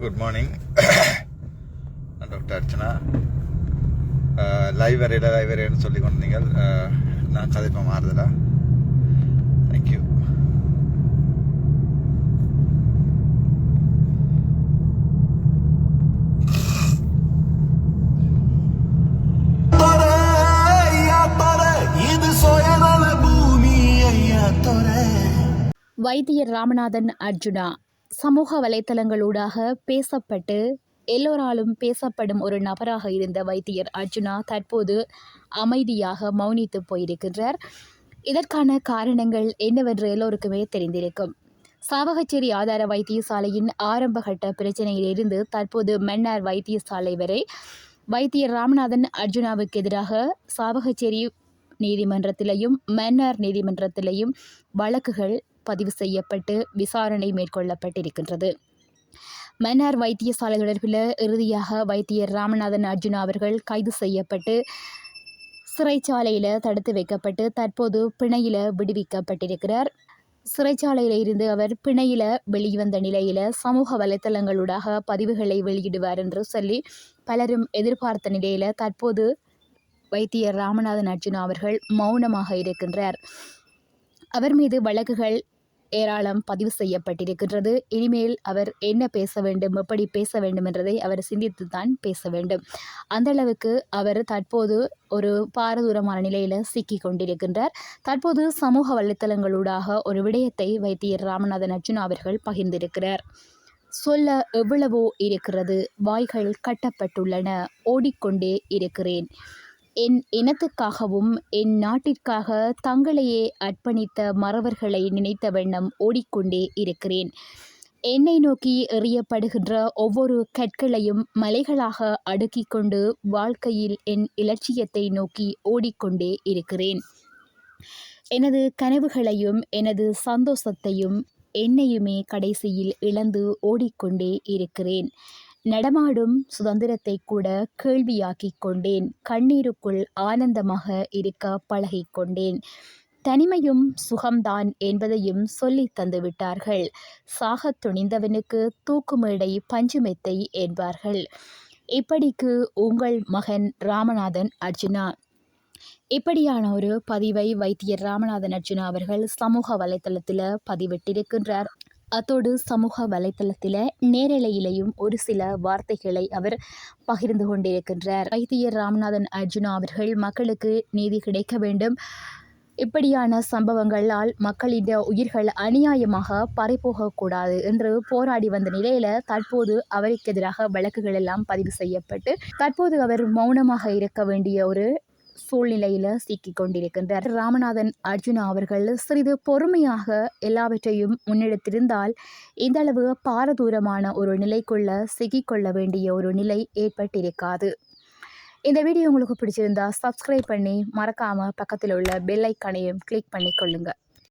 Good morning நான் doctor Archana. Live வரையில live வரையன்னு சொல்லி கொண்டீங்க நான் கதைப்ப மாறுதலா? தேங்க்யூ வைத்தியர் ராமநாதன் அர்ஜுனா. சமூக வலைத்தளங்களூடாக பேசப்பட்டு எல்லோராலும் பேசப்படும் ஒரு நபராக இருந்த வைத்தியர் அர்ஜுனா தற்போது அமைதியாக மௌனித்து போயிருக்கின்றார். இதற்கான காரணங்கள் என்னவென்று எல்லோருக்குமே தெரிந்திருக்கும். சாவகச்சேரி ஆதார வைத்தியசாலையின் ஆரம்பகட்ட பிரச்சனையிலிருந்து தற்போது மன்னார் வைத்தியசாலை வரை வைத்தியர் ராமநாதன் அர்ஜுனாவுக்கு எதிராக சாவகச்சேரி நீதிமன்றத்திலையும் மன்னார் நீதிமன்றத்திலையும் வழக்குகள் பதிவு செய்யப்பட்டு விசாரணை மேற்கொள்ளப்பட்டிருக்கின்றது. மன்னார் வைத்தியசாலை தொடர்பில் இறுதியாக வைத்தியர் ராமநாதன் அர்ஜுனா அவர்கள் கைது செய்யப்பட்டு சிறைச்சாலையில் தடுத்து வைக்கப்பட்டு தற்போது பிணையில் விடுவிக்கப்பட்டிருக்கிறார். சிறைச்சாலையில் இருந்து அவர் பிணையில் வெளிவந்த நிலையில் சமூக வலைத்தளங்களூடாக பதிவுகளை வெளியிடுவார் என்று சொல்லி பலரும் எதிர்பார்த்த நிலையில் தற்போது வைத்தியர் ராமநாதன் அர்ஜுனா அவர்கள் மௌனமாக இருக்கின்றார். அவர் மீது வழக்குகள் ஏராளம் பதிவு செய்யப்பட்டிருக்கின்றது. இனிமேல் அவர் என்ன பேச வேண்டும் எப்படி பேச வேண்டும் என்றதை அவர் சிந்தித்து தான் பேச வேண்டும். அந்த அளவுக்கு அவர் தற்போது ஒரு பாரதூரமான நிலையில் சிக்கி கொண்டிருக்கின்றார். தற்போது சமூக வலைத்தளங்களூடாக ஒரு விடயத்தை வைத்தியர் ராமநாதன் அர்ஜுனா அவர்கள் பகிர்ந்திருக்கிறார். சொல்ல எவ்வளவோ இருக்கிறது வாய்கள் கட்டப்பட்டுள்ளன ஓடிக்கொண்டே இருக்கிறேன். என் இனத்துக்காகவும் என் நாட்டிற்காக தங்களையே அர்ப்பணித்த மறவர்களை நினைத்த வண்ணம் ஓடிக்கொண்டே இருக்கிறேன். என்னை நோக்கி எறியப்படுகின்ற ஒவ்வொரு கற்களையும் மலைகளாக அடுக்கிக் கொண்டு வாழ்க்கையில் என் இலட்சியத்தை நோக்கி ஓடிக்கொண்டே இருக்கிறேன். எனது கனவுகளையும் எனது சந்தோஷத்தையும் என்னையுமே கடைசியில் இழந்து ஓடிக்கொண்டே இருக்கிறேன். நடமாடும் சுதந்திரத்தை கூட கேள்வியாக்கிக் கொண்டேன். கண்ணீருக்குள் ஆனந்தமாக இருக்க பழகிக் கொண்டேன். தனிமையும் சுகம்தான் என்பதையும் சொல்லி தந்துவிட்டார்கள் சாகத் துணிந்தவனுக்கு தூக்குமேடை பஞ்சுமெத்தை என்பார்கள். இப்படிக்கு உங்கள் மகன் ராமநாதன் அர்ஜுனா? இப்படியான ஒரு பதிவை வைத்தியர் ராமநாதன் அர்ஜுனா அவர்கள் சமூக வலைத்தளத்தில் பதிவிட்டிருக்கின்றார். அத்தோடு சமூக வலைத்தளத்தில் நேரலையிலையும் ஒரு சில வார்த்தைகளை அவர் பகிர்ந்து கொண்டிருக்கின்றார். வைத்தியர் ராமநாதன் அர்ஜுனா அவர்கள் மக்களுக்கு நீதி கிடைக்க வேண்டும். இப்படியான சம்பவங்களால் மக்களின் உயிர்கள் அநியாயமாக பறிபோகக்கூடாது என்று போராடி வந்த நிலையில் தற்போது அவருக்கு எதிராக வழக்குகள் எல்லாம் பதிவு செய்யப்பட்டு தற்போது அவர் மௌனமாக இருக்க வேண்டிய ஒரு சூழ்நிலையில் சிக்கிக் கொண்டிருக்கின்றார். ராமநாதன் அர்ஜுனா அவர்கள் சிறிது பொறுமையாக எல்லாவற்றையும் முன்னெடுத்திருந்தால் இந்த அளவு பாரதூரமான ஒரு நிலைக்குள்ள சிக்கிக்கொள்ள வேண்டிய ஒரு நிலை ஏற்பட்டிருக்காது. இந்த வீடியோ உங்களுக்கு பிடிச்சிருந்தா சப்ஸ்கிரைப் பண்ணி மறக்காமல் பக்கத்தில் உள்ள பெல் ஐக்கனையும் கிளிக் பண்ணி கொள்ளுங்கள்